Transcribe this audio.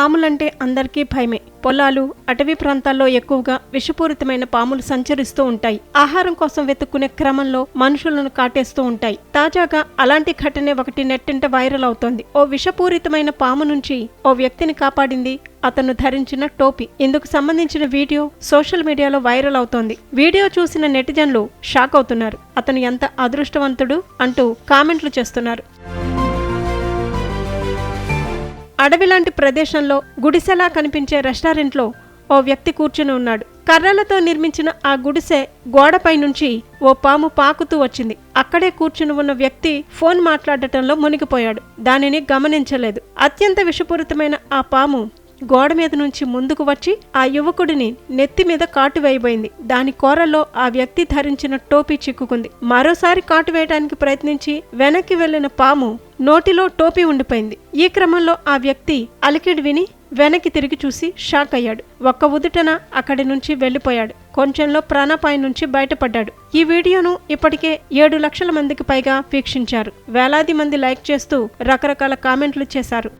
పాములంటే అందరికీ భయమే. పొలాలు అటవీ ప్రాంతాల్లో ఎక్కువగా విషపూరితమైన పాములు సంచరిస్తూ ఉంటాయి. ఆహారం కోసం వెతుక్కునే క్రమంలో మనుషులను కాటేస్తూ ఉంటాయి. తాజాగా అలాంటి ఘటనే ఒకటి నెట్టింట వైరల్ అవుతోంది. ఓ విషపూరితమైన పాము నుంచి ఓ వ్యక్తిని కాపాడింది అతను ధరించిన టోపీ. ఇందుకు సంబంధించిన వీడియో సోషల్ మీడియాలో వైరల్ అవుతోంది. వీడియో చూసిన నెటిజన్లు షాక్ అవుతున్నారు. అతను ఎంత అదృష్టవంతుడు అంటూ కామెంట్లు చేస్తున్నారు. అడవిలాంటి ప్రదేశంలో గుడిసెలా కనిపించే రెస్టారెంట్లో ఓ వ్యక్తి కూర్చుని ఉన్నాడు. కర్రలతో నిర్మించిన ఆ గుడిసె గోడపై నుంచి ఓ పాము పాకుతూ వచ్చింది. అక్కడే కూర్చుని ఉన్న వ్యక్తి ఫోన్ మాట్లాడటంలో మునిగిపోయాడు. దానిని గమనించలేదు. అత్యంత విషపూరితమైన ఆ పాము గోడ మీద నుంచి ముందుకు వచ్చి ఆ యువకుడిని నెత్తి మీద కాటు వేయబోయింది. దాని కోరల్లో ఆ వ్యక్తి ధరించిన టోపీ చిక్కుకుంది. మరోసారి కాటు వేయడానికి ప్రయత్నించి వెనక్కి వెళ్ళిన పాము నోటిలో టోపీ ఉండిపోయింది. ఈ క్రమంలో ఆ వ్యక్తి అలికిడి విని వెనక్కి తిరిగి చూసి షాక్ అయ్యాడు. ఒక్క ఉదుటన అక్కడి నుంచి వెళ్ళిపోయాడు కొంచెంలో ప్రాణాపాయం నుంచి బయటపడ్డాడు. ఈ వీడియోను ఇప్పటికే ఏడు లక్షల మందికి పైగా వీక్షించారు. వేలాది మంది లైక్ చేస్తూ రకరకాల కామెంట్లు చేశారు.